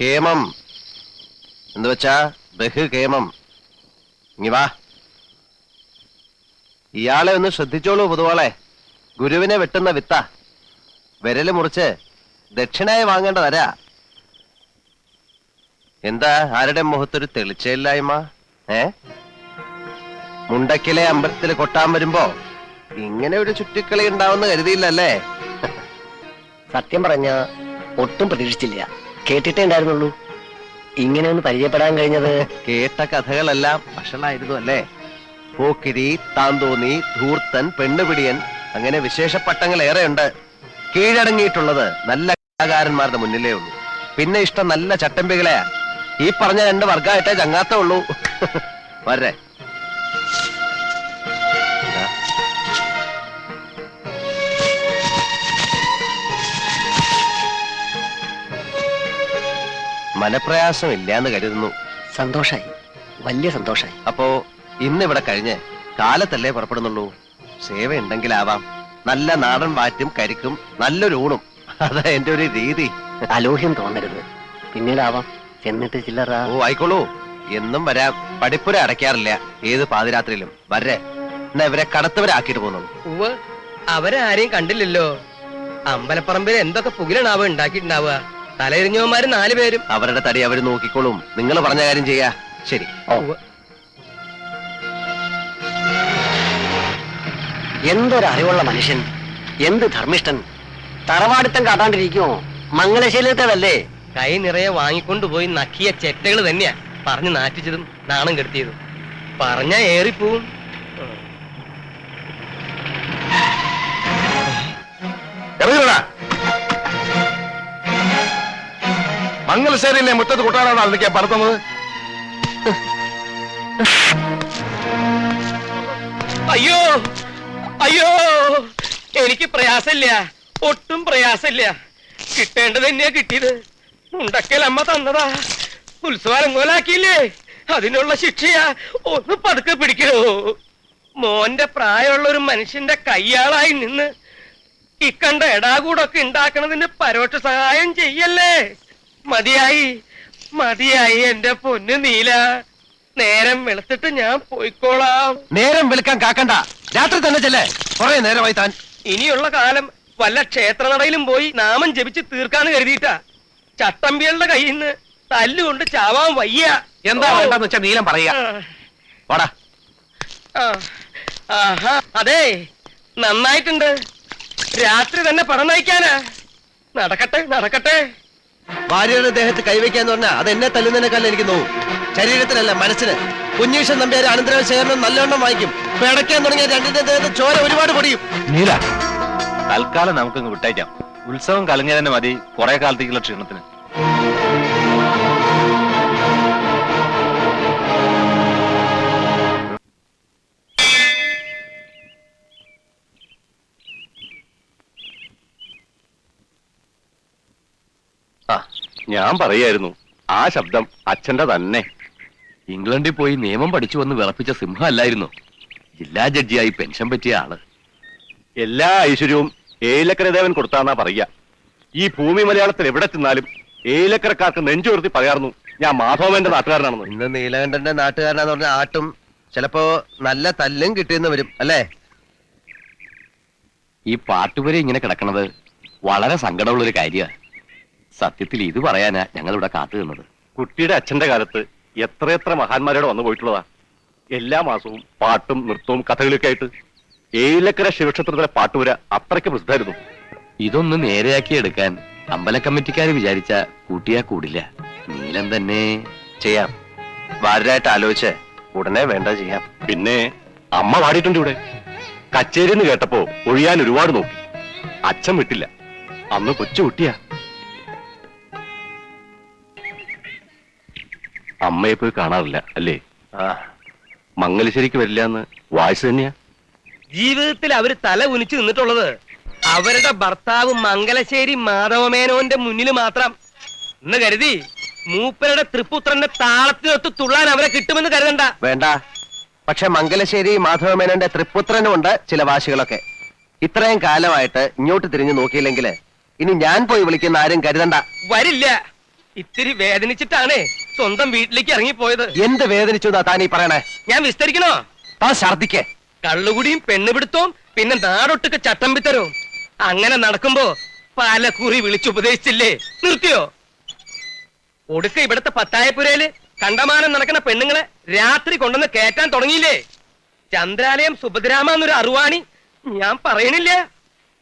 കേമം. എന്ന് വെച്ചാ ബഹുകേമം ഇനി വാ. ഇയാളെ ഒന്ന് ശ്രദ്ധിച്ചോളൂ പൊതുവാളെ. ഗുരുവിനെ വെട്ടുന്ന വിത്ത. വിരൽ മുറിച്ച് ദക്ഷിണായി വാങ്ങേണ്ട തരാ. എന്താ ആരുടെ മുഖത്തൊരു തെളിച്ചയില്ലായ്മ? ഏ? മുണ്ടക്കിലെ അമ്പലത്തിൽ കൊട്ടാൻ വരുമ്പോ ഇങ്ങനെ ഒരു ചുറ്റിക്കളി ഉണ്ടാവുന്ന കരുതിയില്ലല്ലേ? സത്യം പറഞ്ഞ ഒട്ടും പ്രതീക്ഷിച്ചില്ല. കേട്ടിട്ടേ ഉണ്ടായിരുന്നുള്ളൂ. ഇങ്ങനെ ഒന്ന് പരിചയപ്പെടാൻ കഴിഞ്ഞത്? കേട്ട കഥകളെല്ലാം ഭക്ഷണമായിരുന്നു അല്ലേ? പോക്കിരി താന്തോന്നി ധൂർത്തൻ പെണ്ണുപിടിയൻ അങ്ങനെ വിശേഷ പട്ടങ്ങൾ ഏറെയുണ്ട്. കീഴടങ്ങിയിട്ടുള്ളത് നല്ല കലാകാരന്മാരുടെ മുന്നിലേ ഉള്ളൂ. പിന്നെ ഇഷ്ടം നല്ല ചട്ടമ്പികളെയാ. ഈ പറഞ്ഞ രണ്ട് വർഗമായിട്ടേ ചങ്ങാത്തേ ഉള്ളൂ. വരെ മനപ്രയാസം ഇല്ലാന്ന് കരുതുന്നു. സന്തോഷായി. വലിയ സന്തോഷായി. അപ്പോ ഇന്ന് ഇവിടെ കഴിഞ്ഞ് കാലത്തല്ലേ പുറപ്പെടുന്നുള്ളൂ? സേവ ഉണ്ടെങ്കിലാവാം നല്ല നാടൻ വാറ്റും കരിക്കും നല്ലൊരു ഊണും. അതാ എന്റെ ഒരു രീതി. അലോഹ്യം തോന്നരുത്. പിന്നീടാവാം. ചെന്നിട്ട് ചില്ലറ. ഓ ആയിക്കോളൂ. എന്നും വരാം. പഠിപ്പുര അടയ്ക്കാറില്ല. ഏത് പാതിരാത്രിയിലും. വരെ എന്നാ ഇവരെ കടത്തവരാക്കിട്ട് പോകുന്നു ഉവ്വ്. അവരെ ആരെയും കണ്ടില്ലല്ലോ. അമ്പലപ്പറമ്പിൽ എന്തൊക്കെ പുകിലാണാവോ ഉണ്ടാക്കിയിട്ടുണ്ടാവുക? തലയിരിഞ്ഞവന്മാര് നാല് പേരും. അവരുടെ തടി അവർ നോക്കിക്കോളും. നിങ്ങൾ പറഞ്ഞ കാര്യം ചെയ്യാ. ശരി. എന്തൊരറിവുള്ള മനുഷ്യൻ. എന്ത് ധർമ്മിഷ്ഠൻ. തറവാടിത്തം കാട്ടാണ്ടിരിക്കുമോ മംഗലശീലത്തേതല്ലേ? കൈ നിറയെ വാങ്ങിക്കൊണ്ടുപോയി നക്കിയ ചെറ്റകൾ തന്നെയാ. പറഞ്ഞു നാറ്റിച്ചതും നാണം കെടുത്തിയതും. പറഞ്ഞ ഏറിപ്പോവും. മംഗലശ്ശേരിയിലെ മുറ്റത്ത് കുട്ടാനാണ് അതിലേക്ക് പറത്തുന്നത് അയ്യോ അയ്യോ എനിക്ക് പ്രയാസമില്ല. ഒട്ടും പ്രയാസമില്ല. കിട്ടേണ്ടത് തന്നെയാ കിട്ടിയത്. ഉണ്ടക്കൽ അമ്മ തന്നതാ. ഉത്സവം കോലാക്കിയില്ലേ അതിനുള്ള ശിക്ഷയാ. ഒന്ന് പതുക്കെ പിടിക്കണോ? മോന്റെ പ്രായമുള്ള ഒരു മനുഷ്യന്റെ കയ്യാളായി നിന്ന് ഇക്കണ്ട എടാകൂടൊക്കെ ഉണ്ടാക്കണതിന് പരോക്ഷ സഹായം ചെയ്യല്ലേ? മതിയായി. മതിയായി എന്റെ പൊന്നു നീല. നേരം വെളുത്തിട്ട് ഞാൻ പോയിക്കോളാം. നേരം വിളിക്കാൻ കാക്കണ്ട. രാത്രി തന്നെ ചെല്ലേ? കുറെ നേരമായി താൻ. ഇനിയുള്ള കാലം വല്ല ക്ഷേത്രനടയിലും പോയി നാമം ജപിച്ച് തീർക്കാന്ന് കരുതിയിട്ടാ. ചട്ടമ്പികളുടെ കയ്യിൽ നിന്ന് തല്ലുകൊണ്ട് ചാവാൻ വയ്യ. എന്താ വേണ്ടെന്ന് വെച്ചാ നീലം പറയാ വാടാ. അതെ നന്നായിട്ടുണ്ട്. രാത്രി തന്നെ പണം നയിക്കാനാ. നടക്കട്ടെ നടക്കട്ടെ. ഭാര്യയുടെ ദേഹത്ത് കൈവയ്ക്കാന്ന് പറഞ്ഞാൽ അത് എന്നെ തല്ലുന്നതിനേക്കാൾ എനിക്ക് നോവും. ശരീരത്തിനല്ല മനസ്സിന്. കുഞ്ഞീഷൻ നമ്പ്യാർ അനന്തര ശേഖരണം നല്ലവണ്ണം വാങ്ങിക്കും പിടയ്ക്കാൻ തുടങ്ങിയ രണ്ടിന്റെ ദേഹത്ത് ചോര ഒരുപാട് പൊടിയും. നീല തൽക്കാലം നമുക്കങ്ങ് വിട്ടേക്കാം. ഉത്സവം കലങ്ങിയ മതി കുറെ കാലത്തേക്കുള്ള ക്ഷീണത്തിന്. ഞാൻ പറയായിരുന്നു ആ ശബ്ദം അച്ഛന്റെ തന്നെ. ഇംഗ്ലണ്ടിൽ പോയി നിയമം പഠിച്ചു വന്ന് വിറപ്പിച്ച സിംഹം അല്ലായിരുന്നു ജില്ലാ ജഡ്ജിയായി പെൻഷൻ പറ്റിയ ആൾ. എല്ലാ ഐശ്വര്യവും ഏലക്കരദേവൻ കൊടുത്താന്നാ പറയുക. ഈ ഭൂമി മലയാളത്തിൽ എവിടെ ചെന്നാലും ഏലക്കരക്കാർക്ക് നെഞ്ചുയർത്തി പറയാറുന്നു ഞാൻ മാധവന്റെ നാട്ടുകാരനാണെന്ന്. ഇന്ന് നീലകണ്ഠന്റെ നാട്ടുകാരനാന്ന് പറഞ്ഞ ആട്ടും ചിലപ്പോ നല്ല തല്ലും കിട്ടിയെന്ന് വരും അല്ലേ? ഈ പാട്ടുപുര ഇങ്ങനെ കിടക്കണത് വളരെ സങ്കടമുള്ളൊരു കാര്യമാണ് സത്യത്തിൽ ഇത് പറയാനാ ഞങ്ങളിവിടെ കാത്തു നിന്നത്. കുട്ടിയുടെ അച്ഛന്റെ കാലത്ത് എത്രയെത്ര മഹാന്മാരോട് വന്നു പോയിട്ടുള്ളതാ. എല്ലാ മാസവും പാട്ടും നൃത്തവും കഥകളിയൊക്കെ ആയിട്ട് ഏലക്കര ശിവക്ഷേത്രത്തിലെ പാട്ടുപുര അത്രയ്ക്ക് പ്രസിദ്ധമായിരുന്നു. ഇതൊന്ന് നേരെയാക്കി എടുക്കാൻ അമ്പല കമ്മിറ്റിക്കാർ വിചാരിച്ച കൂട്ടിയാ കൂടില്ല. നീലം തന്നെ ചെയ്യാം. വാരരായിട്ട് ആലോചിച്ച് ഉടനെ വേണ്ട ചെയ്യാം. പിന്നെ അമ്മ പാടിയിട്ടുണ്ട് ഇവിടെ. കച്ചേരി എന്ന് കേട്ടപ്പോ ഒഴിയാൻ ഒരുപാട് നോക്കി. അച്ഛൻ വിട്ടില്ല. അന്ന് കൊച്ചു കുട്ടിയാ. അമ്മയെ പോയി കാണാറില്ല അല്ലേ? മംഗലശ്ശേരിക്ക് വരില്ല എന്ന് വായിച്ചു തന്നെയാ? ജീവിതത്തിൽ അവർ തല ഉനിച്ചു നിന്നിട്ടുള്ളത് അവരുടെ ഭർത്താവ് മംഗലശ്ശേരി മാധവമേനോന്റെ മുന്നിൽ മാത്രം. എന്ന് കരുതി മൂപ്പരുടെ തൃപ്പുത്രന്റെ താളത്തിനൊത്ത് തുള്ളാൻ അവരെ കിട്ടുമെന്ന് കരുതണ്ട. വേണ്ട. പക്ഷെ മംഗലശ്ശേരി മാധവമേനോന്റെ തൃപ്പുത്രനുമുണ്ട് ചില വാശികളൊക്കെ. ഇത്രയും കാലമായിട്ട് ഇങ്ങോട്ട് തിരിഞ്ഞു നോക്കിയില്ലെങ്കിൽ ഇനി ഞാൻ പോയി വിളിക്കുന്ന ആരും കരുതണ്ട. വരില്ല. ഇത്തിരി വേദനിച്ചിട്ടാണേ സ്വന്തം വീട്ടിലേക്ക് ഇറങ്ങിപ്പോയത്. എന്ത് വേദനിച്ചു താൻ ഈ പറയണേ? ഞാൻ വിസ്തരിക്കണോ? താൻ ഛർദിക്കേ കള്ളുകുടിയും പെണ്ണുപിടുത്തവും പിന്നെ നാടൊട്ടുക്ക് ചട്ടമ്പിത്തരവും അങ്ങനെ നടക്കുമ്പോ പാലക്കൂറി കുറി വിളിച്ചുപദേശിച്ചില്ലേ? നിർത്തിയോ? ഒടുക്ക ഇവിടത്തെ പത്തായപ്പുരയിൽ കണ്ടമാനം നടക്കുന്ന പെണ്ണുങ്ങളെ രാത്രി കൊണ്ടുവന്ന് കേറ്റാൻ തുടങ്ങിയില്ലേ? ചന്ദ്രാലയം സുഭദ്രാമ എന്നൊരു അറുവാണി ഞാൻ പറയണില്ല.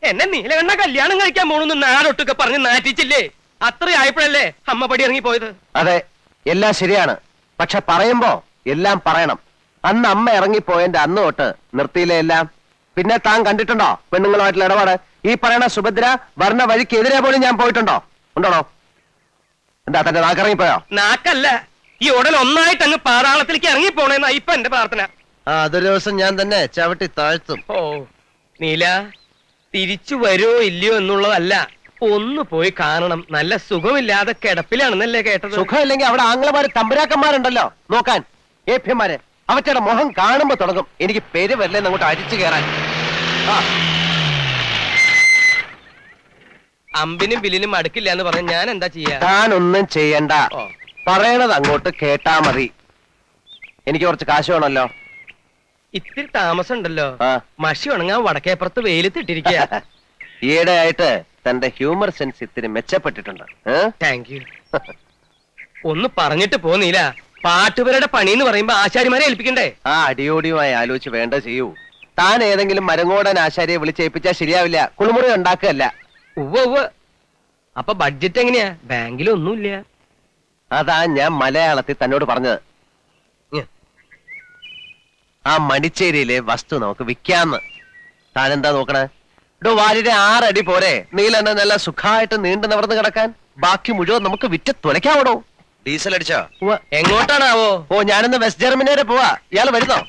എന്നെ നീലകണ്ണ കല്യാണം കഴിക്കാൻ പോണെന്ന് നാടൊട്ടുക്കെ പറഞ്ഞ് നാറ്റിച്ചില്ലേ? അത്ര ആയപ്പോഴല്ലേ അമ്മ പടി ഇറങ്ങി പോയത്? അതെ എല്ലാം ശരിയാണ്. പക്ഷെ പറയുമ്പോ എല്ലാം പറയണം. അന്ന് അമ്മ ഇറങ്ങിപ്പോയതിന്റെ അന്ന് തൊട്ട് നിർത്തിയില്ലേ എല്ലാം? പിന്നെ താൻ കണ്ടിട്ടുണ്ടോ പെണ്ണുങ്ങളുമായിട്ടുള്ള ഇടപാട്? ഈ പറയണ സുഭദ്ര വർണ വഴിക്കെതിരെ പോലും ഞാൻ പോയിട്ടുണ്ടോ? ഉണ്ടോണോ എന്താ തന്റെ നാക്കിറങ്ങിപ്പോയോ? നാക്കല്ല. ഈ ഉടൽ ഒന്നായിട്ട് അങ്ങ് പാതാളത്തിലേക്ക് ഇറങ്ങി പോണേന്നാ ഇപ്പൊ എന്റെ പ്രാർത്ഥന. ആ അതൊരു ദിവസം ഞാൻ തന്നെ ചവിട്ടി താഴ്ത്തും. ഓ നീല തിരിച്ചു വരുമോ ഇല്ലയോ എന്നുള്ളതല്ല. ഒന്ന് പോയി കാണണം. നല്ല സുഖമില്ലാതെ കിടപ്പിലാണെന്നല്ലേ കേട്ടത്? സുഖമില്ലെങ്കിൽ അവിടെ ആംഗ്ലമാര് തമ്പുരാക്കന്മാരുണ്ടല്ലോ. നോക്കാൻ. ഏഭ്യന്മാര് അവറ്റയുടെ മുഖം കാണുമ്പോ തുടങ്ങും. എനിക്ക് പേര് വരില്ലെന്ന് അങ്ങോട്ട് അരിച്ചു കയറാൻ. ആ. അമ്പിനും ബില്ലിനും അടുക്കില്ല എന്ന് പറഞ്ഞ ഞാൻ എന്താ ചെയ്യാ? ഞാൻ ഒന്നും ചെയ്യണ്ട. ഓ. പറയണത് അങ്ങോട്ട് കേട്ടാ മതി. എനിക്ക് കുറച്ച് കാശ് വേണമല്ലോ. ഇത്തിരി താമസം ഉണ്ടല്ലോ ആ. മഷി ഉണങ്ങാൻ വടക്കേപ്പുറത്ത് വെയിലത്തിട്ടിരിക്കുക ഈയിടെ ആയിട്ട് തന്റെ ഹ്യൂമർ സെൻസ് ഇത്തിരി മെച്ചപ്പെട്ടിട്ടുണ്ട്. ഏ? താങ്ക് യു ഒന്ന് പറഞ്ഞിട്ട് പോന്നില്ല പാട്ടുപേരുടെ പണി എന്ന് പറയുമ്പോ ആശാരിമാരെ ഏൽപ്പിക്കണ്ടേ? ആ അടിയോടിയുമായി ആലോചിച്ച് വേണ്ട ചെയ്യൂ. താൻ ഏതെങ്കിലും മരങ്ങോടൻ ആശാരിയെ വിളിച്ചേൽപ്പിച്ചാൽ ശരിയാവില്ല. കുളിമുറി ഉണ്ടാക്കുകയല്ല. ഉവ്വ ഉവ്വ. അപ്പൊ ബഡ്ജറ്റ് എങ്ങനെയാ? ബാങ്കിലൊന്നുമില്ല. അതാ ഞാൻ മലയാളത്തിൽ തന്നോട് പറഞ്ഞത്. ഉം. ആ മടിച്ചേരിയിലെ വസ്തു നമുക്ക് വിൽക്കാന്ന്. താൻ എന്താ നോക്കണേ? വാലിയുടെ ആറടി പോരെ. നീലെന്നെ നല്ല സുഖമായിട്ട് നീണ്ടു നിവർന്ന് കിടക്കാൻ. ബാക്കി മുഴുവൻ നമുക്ക് വിറ്റ് തുലയ്ക്കാവടോ. ഡീസൽ അടിച്ചോ ഉവ്വ. എങ്ങോട്ടാണാവോ? ഓ ഞാനിന്ന് വെസ്റ്റ് ജർമ്മനി വരെ പോവാ. ഇയാൾ വരുന്നോ?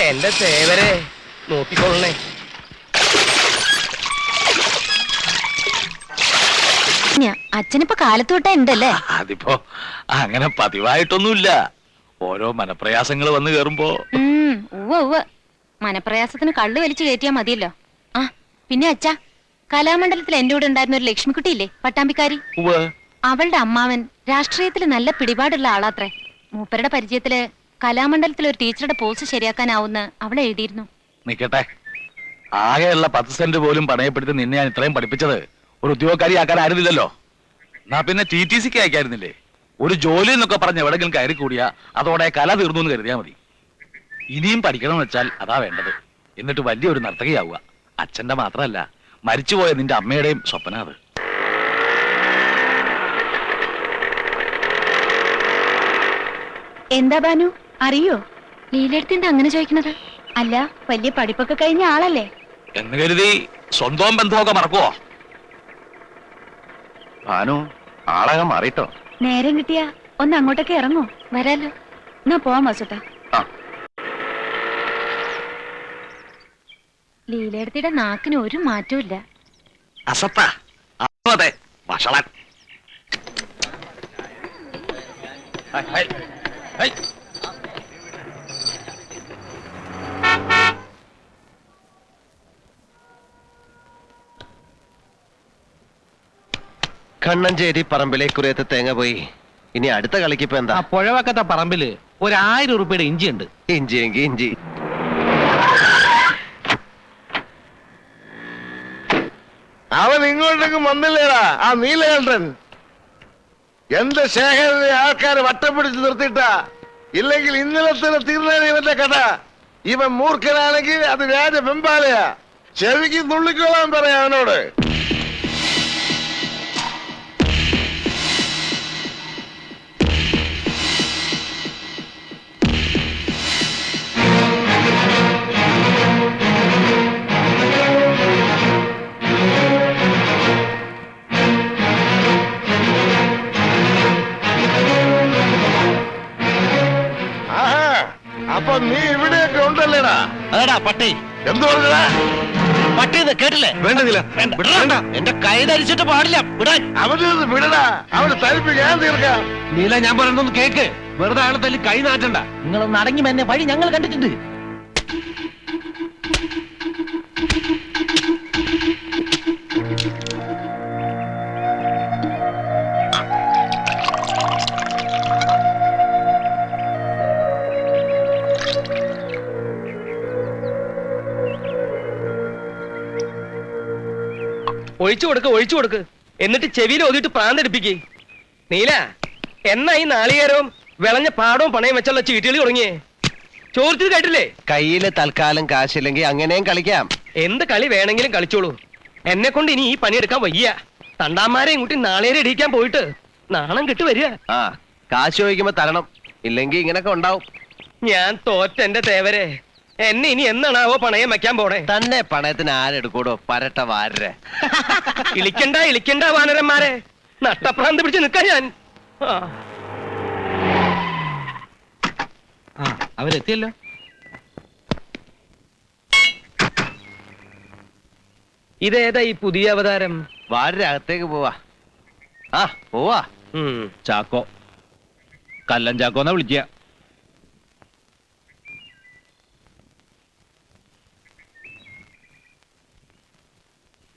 എന്റെ സേവരെ നോക്കിക്കൊള്ളണേ. ഞാ- അച്ഛനിപ്പോ കാലത്തോട്ടേ തൊട്ടേ ഉണ്ടല്ലേ അതിപ്പോ അങ്ങനെ പതിവായിട്ടൊന്നുമില്ല. ഓരോ മനപ്രയാസങ്ങൾ വന്നു കേറുമ്പോ. ഉം, ഉവ്വ ഉവ്വ. മനപ്രയാസത്തിന് കള്ളു വലിച്ചു കയറ്റിയാ മതിയല്ലോ. ആ പിന്നെ അച്ഛാ കലാമണ്ഡലത്തിൽ എന്റെ കൂടെ ഉണ്ടായിരുന്ന ഒരു ലക്ഷ്മിക്കുട്ടിയില്ലേ പട്ടാമ്പിക്കാരി? അവളുടെ അമ്മാവൻ രാഷ്ട്രീയത്തിൽ നല്ല പിടിപാടുള്ള ആളാത്രേ. മൂപ്പരുടെ പരിചയത്തിൽ കലാമണ്ഡലത്തിൽ ഒരു ടീച്ചറുടെ പോസ്റ്റ് ശരിയാക്കാനാവുന്ന അവൾ എഴുതിയിരുന്നു. നിക്കട്ടെ. ആകെയുള്ള പത്ത് സെന്റ് പോലും പണയപ്പെടുത്തി നിന്നെ ഞാൻ ഇത്രയും പഠിപ്പിച്ചത് ഒരു ഉദ്യോഗക്കാരിയാക്കാൻ ആയിരുന്നില്ലല്ലോ എന്നാ പിന്നെ ടി ടി സിക്ക് അയക്കായിരുന്നില്ലേ? ഒരു ജോലി എന്നൊക്കെ പറഞ്ഞ് എവിടെങ്കിലും കയറി കൂടിയാ അതോടെ കല തീർന്നു എന്ന് കരുതിയാ മതി. ഇനിയും പഠിക്കണം വെച്ചാൽ അതാ വേണ്ടത്. എന്നിട്ട് വലിയൊരു നർത്തകിയാവുക. അച്ഛന്റെ മാത്രമല്ല മരിച്ചുപോയ നിന്റെ അമ്മയുടെയും സ്വപ്ന അത്. എന്താ ബാനു? അറിയോ? ലീലടുത്തിന്റെ അങ്ങനെ ചോദിക്കണത് അല്ല വലിയ പഠിപ്പൊക്കെ കഴിഞ്ഞ ആളല്ലേ? എന്ന് കരുതി സ്വന്തം ബന്ധമൊക്കെ മറക്കുവോ? ബാനു ആളകം മാറിട്ടോ. നേരം കിട്ടിയാ ഒന്ന് അങ്ങോട്ടൊക്കെ ഇറങ്ങോ. വരാലോ. എന്നാ പോവാം വസുട്ടാ ലീലയെടുത്തിയുടെ നാക്കിന് ഒരു മാറ്റവും അതെ വഷളൻ. ഹൈ. കണ്ണഞ്ചേരി പറമ്പിലെ കുറേത്ത് തേങ്ങ പോയി. ഇനി അടുത്ത കളിക്ക് ഇപ്പൊ എന്താ പുഴവക്കത്തെ പറമ്പിൽ ഒരായിരം ഉറുപ്പിയുടെ ഇഞ്ചി ഉണ്ട് ഇഞ്ചി എങ്കി ഇഞ്ചി. അവൻ ഇങ്ങോട്ടേക്ക് വന്നില്ലേടാ. ആ നീലകണ്ഠൻ. എന്റെ ശേഖരനെ ആൾക്കാരെ വട്ടം പിടിച്ച് നിർത്തിയിട്ടാ. ഇല്ലെങ്കിൽ ഇന്നലെ തന്നെ തീർന്നേനെ ഇവന്റെ കഥ. ഇവൻ മൂർഖനാണെങ്കിൽ അത് രാജ വെമ്പാലയാ. ചെവിക്ക് നുള്ളിക്കോളാൻ പറയാം അവനോട്. എന്തു കേട്ടില്ലേ? വേണ്ടതില്ല. വേണ്ട. എന്റെ കൈ ധരിച്ചിട്ട് പാടില്ല. വിടാൻ. അവന് വിടടാ. അവന് തരിപ്പ് ഞാൻ തീർക്കാം. നീല ഞാൻ പറയുന്നൊന്ന് കേക്ക്. വെറുതെ ആളെ തല്ലി കൈ നാറ്റണ്ട. നിങ്ങളൊന്ന് അടങ്ങി എന്നെ വഴി ഞങ്ങൾ കണ്ടിട്ടുണ്ട്. ഒഴിച്ചു കൊടുക്ക് ഒഴിച്ചു കൊടുക്ക്. എന്നിട്ട് ചെവിയിൽ ഒതിട്ട് പ്രാന്തടിപ്പിക്കേ നീല എന്നാ ഈ നാളികേരവും വിളഞ്ഞ പാടവും പണയം വെച്ചുള്ള ചീട്ടുകളി തുടങ്ങിയേ? ചോദിച്ചത് കേട്ടില്ലേ? കയ്യിൽ തൽക്കാലം കാശില്ലെങ്കിൽ അങ്ങനെയും കളിക്കാം. എന്ത് കളി വേണമെങ്കിലും കളിച്ചോളൂ. എന്നെ കൊണ്ട് ഇനി ഈ പണിയെടുക്കാൻ വയ്യ. തണ്ടാമാരെയും കൂട്ടി നാളേരെ ഇടിക്കാൻ പോയിട്ട് നാണം കിട്ടു വരിക. ആ കാശ് ചോദിക്കുമ്പോ തരണം. ഇല്ലെങ്കിൽ ഇങ്ങനൊക്കെ ഉണ്ടാവും. ഞാൻ തോറ്റെന്റെ തേവരെ. എന്നെ ഇനി എന്നാണാവോ പണയം വെക്കാൻ പോണേ? തന്നെ പണയത്തിന് ആരെടുക്കൂടോ? പരട്ട വാരരെ. ഇളിക്കണ്ട ഇളിക്കണ്ട വാനരന്മാരെ. നഷ്ടപ്രാന്ത് പിടിച്ച് നിൽക്കാൻ ഞാൻ. ആ. അവരെത്തിയല്ലോ. ഇതേതാ ഈ പുതിയ അവതാരം? വാരരെ അകത്തേക്ക് പോവാ. ആ പോവാ. ഉം. ചാക്കോ. കല്ലൻ ചാക്കോന്നാ വിളിക്കുക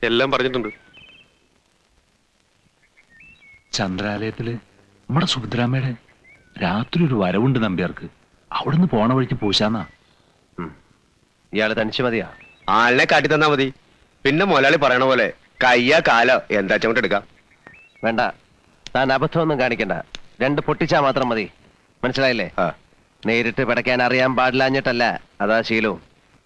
എല്ലാം പറഞ്ഞിട്ടുണ്ട്. ചന്ദ്രാലയത്തിൽ നമ്മുടെ സുഭദ്രാമ്മയുടെ രാത്രി ഒരു വരവുണ്ട് നമ്പ്യാർക്ക്. അവിടുന്ന് പോണ വഴിക്ക് പൂശാന്നാ. ഇയാൾ തനിച്ച് മതിയാ. ആളിനെ കാട്ടി തന്നാ മതി. പിന്നെ മുതലാളി പറയണ പോലെ കയ്യ കാലോ എന്താ ചോട്ട് എടുക്കാം. വേണ്ട. താൻ അബദ്ധമൊന്നും കാണിക്കണ്ട. രണ്ട് പൊട്ടിച്ചാ മാത്രം മതി. മനസ്സിലായില്ലേ? നേരിട്ട് പിടയ്ക്കാൻ അറിയാൻ പാടില്ലാഞ്ഞിട്ടല്ല. അതാ ശീലവും.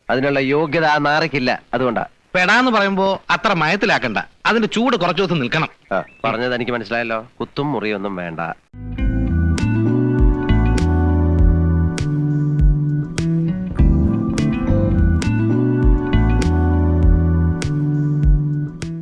അതിനുള്ള യോഗ്യത ആ നാറയ്ക്കില്ല അതുകൊണ്ടാ. പെടാന്ന് പറയുമ്പോ അത്ര മയത്തിലാക്കണ്ട. അതിന്റെ ചൂട് കുറച്ചു ദിവസം നിൽക്കണം. പറഞ്ഞത് എനിക്ക് മനസ്സിലായല്ലോ. കുത്തും മുറിയൊന്നും വേണ്ട.